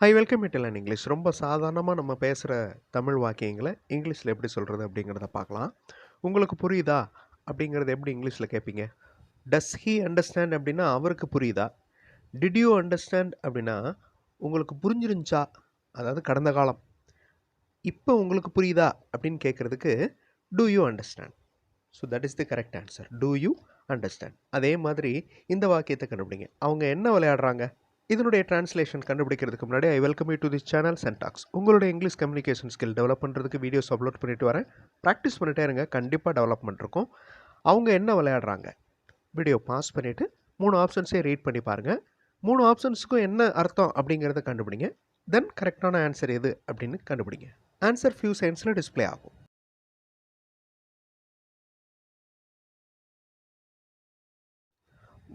High welcome it English ரொம்ப சாதாரணமாக நம்ம பேசுகிற தமிழ் வாக்கியங்களை இங்கிலீஷில் எப்படி சொல்கிறது அப்படிங்கிறத பார்க்கலாம். உங்களுக்கு புரியுதா? அப்படிங்கிறது எப்படி இங்கிலீஷில் கேட்பீங்க? டஸ் ஹீ அண்டர்ஸ்டாண்ட் அப்படின்னா அவருக்கு புரியுதா? டிட் யூ அண்டர்ஸ்டாண்ட் அப்படின்னா உங்களுக்கு புரிஞ்சிருந்துச்சா? அதாவது கடந்த காலம். இப்போ உங்களுக்கு புரியுதா? அப்படின்னு கேட்குறதுக்கு do you understand so that is the correct answer do you understand அதே மாதிரி இந்த வாக்கியத்தை கண்டுபிடிங்க. அவங்க என்ன விளையாடுறாங்க? இதனுடைய டிரான்ஸ்லேஷன் கண்டுபிடிக்கிறதுக்கு முன்னாடி I welcome you to this channel Syntax உங்களுடைய இங்கிலீஷ் கம்யூனிகேஷன் ஸ்கில் டெவலப் பண்ணுறதுக்கு வீடியோஸ் அப்லோட் பண்ணிட்டு வரேன். ப்ராக்டிஸ் பண்ணிட்டே இருங்க கண்டிப்பாக டெவலப்மெண்ட் இருக்கும். அவங்க என்ன விளையாடுறாங்க? வீடியோ பாஸ் பண்ணிவிட்டு மூணு ஆப்ஷன்ஸே ரீட் பண்ணி பாருங்கள் மூணு ஆப்ஷன்ஸுக்கும் என்ன அர்த்தம் அப்படிங்கிறத கண்டுபிடிங்க. தென் கரெக்டான ஆன்சர் எது அப்படின்னு கண்டுபிடிங்க. ஆன்சர் ஃபியூ செகண்ட்ஸில் டிஸ்ப்ளே ஆகும்.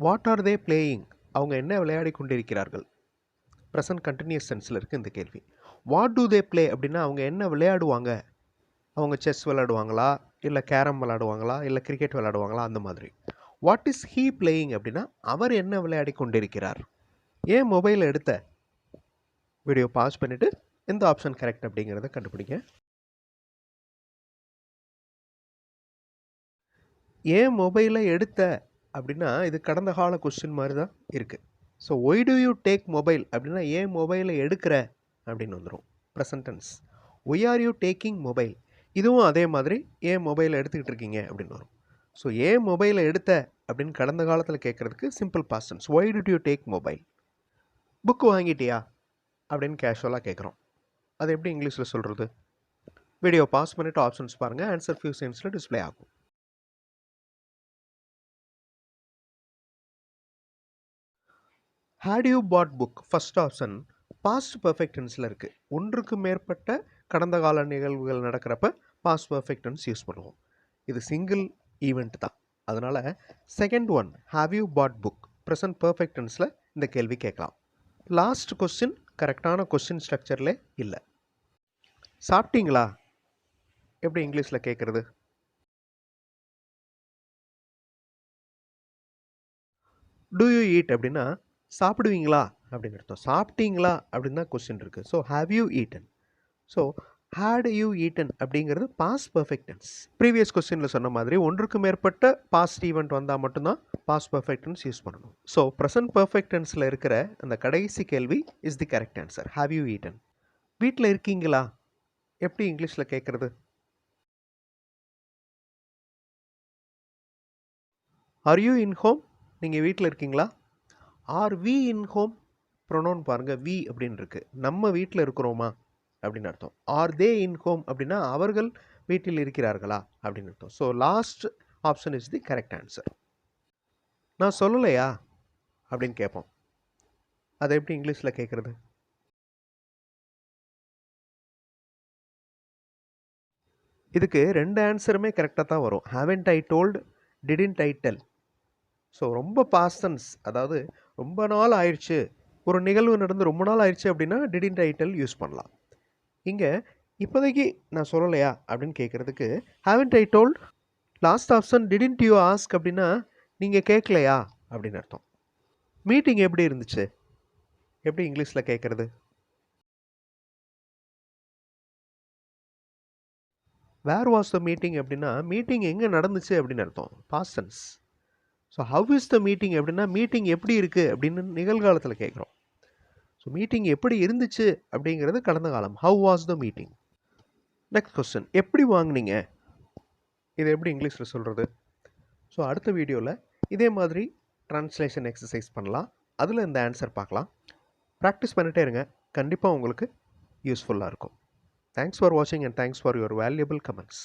வாட் ஆர் தே பிளேயிங் அவங்க என்ன விளையாடி கொண்டிருக்கிறார்கள் ப்ரெசன்ட் கண்டினியூஸ் சென்ஸில் இருக்குது இந்த கேள்வி. வாட் டூ தே ப்ளே அப்படின்னா அவங்க என்ன விளையாடுவாங்க? அவங்க செஸ் விளையாடுவாங்களா? இல்லை கேரம் விளையாடுவாங்களா? இல்லை கிரிக்கெட் விளையாடுவாங்களா? அந்த மாதிரி. வாட் இஸ் ஹீ பிளேயிங் அப்படின்னா அவர் என்ன விளையாடி கொண்டிருக்கிறார் ஏன் மொபைல் எடுத்த? வீடியோ பாஸ் பண்ணிவிட்டு எந்த ஆப்ஷன் கரெக்ட் அப்படிங்கிறத கண்டுபிடிங்க. ஏன் மொபைலை எடுத்த? அப்படின்னா இது கடந்த கால கொஸ்டின் மாதிரி தான் இருக்குது so why do you take mobile அப்படின்னா ஏன் மொபைலை எடுக்கிற? அப்படின்னு வந்துடும் present tense why are you taking mobile இதுவும் அதே மாதிரி ஏன் மொபைலை எடுத்துக்கிட்டு இருக்கீங்க? அப்படின்னு வரும். ஸோ ஏன் மொபைலை எடுத்த? அப்படின்னு கடந்த காலத்தில் கேட்குறதுக்கு simple past tense why do you take mobile book வாங்கிட்டியா? அப்படின்னு கேஷுவலாக கேட்குறோம். அது எப்படி இங்கிலீஷில் சொல்கிறது வீடியோ பாஸ் பண்ணிவிட்டு ஆப்ஷன்ஸ் பாருங்கள் ஆன்சர் ஃபியூ சென்ஸில் டிஸ்ப்ளே ஆகும். Had you bought book first option past perfect டென்ஸில் இருக்குது ஒன்றுக்கு மேற்பட்ட கடந்த கால நிகழ்வுகள் நடக்கிறப்ப பாஸ்ட் பர்ஃபெக்ட் டென்ஸ் யூஸ் பண்ணுவோம். இது சிங்கிள் ஈவெண்ட் தான். அதனால் second one have you bought book present perfect டென்ஸில் இந்த கேள்வி கேட்கலாம். லாஸ்ட் கொஸ்டின் கரெக்டான கொஸ்டின் ஸ்ட்ரக்சரில் இல்லை. சாப்பிட்டீங்களா? எப்படி இங்கிலீஷில் கேட்குறது? டூ யூ ஈட் அப்படின்னா சாப்பிடுவீங்களா? அப்படின்னு அர்த்தம் சாப்பிட்டீங்களா? அப்படின்னு தான் கொஸ்டின் இருக்குது so have you eaten so had you eaten அப்படிங்கிறது பாஸ் பர்ஃபெக்டன்ஸ் ப்ரீவியஸ் கொஸ்டினில் சொன்ன மாதிரி ஒன்றுக்கு மேற்பட்ட பாஸ்ட் ஈவெண்ட் வந்தால் மட்டும்தான் பாஸ் பர்ஃபெக்டன்ஸ் யூஸ் பண்ணணும். ஸோ ப்ரெசன்ட் பர்ஃபெக்டன்ஸில் இருக்கிற அந்த கடைசி கேள்வி is the correct answer have you eaten வீட்டில் இருக்கீங்களா? எப்படி இங்கிலீஷில் கேட்குறது? ஆர் யூ இன் ஹோம் நீங்கள் வீட்டில் இருக்கீங்களா? Are we in home pronoun பாருங்கள் வி அப்படின்னு இருக்குது நம்ம வீட்டில் இருக்கிறோமா? அப்படின்னு அர்த்தம். ஆர் தே இன் ஹோம் அப்படின்னா அவர்கள் வீட்டில் இருக்கிறார்களா? அப்படின்னு அர்த்தம். So last option is the correct answer நான் சொல்லலையா? அப்படின்னு கேட்போம் அதை எப்படி இங்கிலீஷில் கேட்குறது இதுக்கு ரெண்டு ஆன்சருமே கரெக்டாக தான் வரும். Haven't I told didn't I tell so ரொம்ப பாஸ்டன்ஸ். அதாவது ரொம்ப நாள் ஆயிடுச்சு. ஒரு நிகழ்வு நடந்து ரொம்ப நாள் ஆயிடுச்சு அப்படின்னா டிடின் டைட்டில் யூஸ் பண்ணலாம். இங்கே இப்போதைக்கு நான் சொல்லலையா அப்படின்னு கேட்குறதுக்கு haven't I told last option didn't you ask அப்படின்னா நீங்கள் கேட்கலையா? அப்படின்னு அர்த்தம். மீட்டிங் எப்படி இருந்துச்சு? எப்படி இங்கிலீஷில் கேட்குறது? வேர் வாஸ் த மீட்டிங் அப்படின்னா மீட்டிங் எங்கே நடந்துச்சு? அப்படின்னு அர்த்தம். Past tense. So how is the meeting அப்படின்னா மீட்டிங் எப்படி இருக்குது அப்படின்னு நிகழ்காலத்தில் கேட்குறோம். ஸோ மீட்டிங் எப்படி இருந்துச்சு அப்படிங்கிறது கடந்த காலம். How was the meeting next question எப்படி வாங்கினீங்க? இது எப்படி இங்கிலீஷில் சொல்கிறது ஸோ அடுத்த வீடியோவில் இதே மாதிரி ட்ரான்ஸ்லேஷன் எக்ஸசைஸ் பண்ணலாம். அதில் இந்த ஆன்சர் பார்க்கலாம். ப்ராக்டிஸ் பண்ணிகிட்டே இருங்க. கண்டிப்பாக உங்களுக்கு யூஸ்ஃபுல்லாக இருக்கும். தேங்க்ஸ் ஃபார் வாட்சிங் and thanks for your valuable comments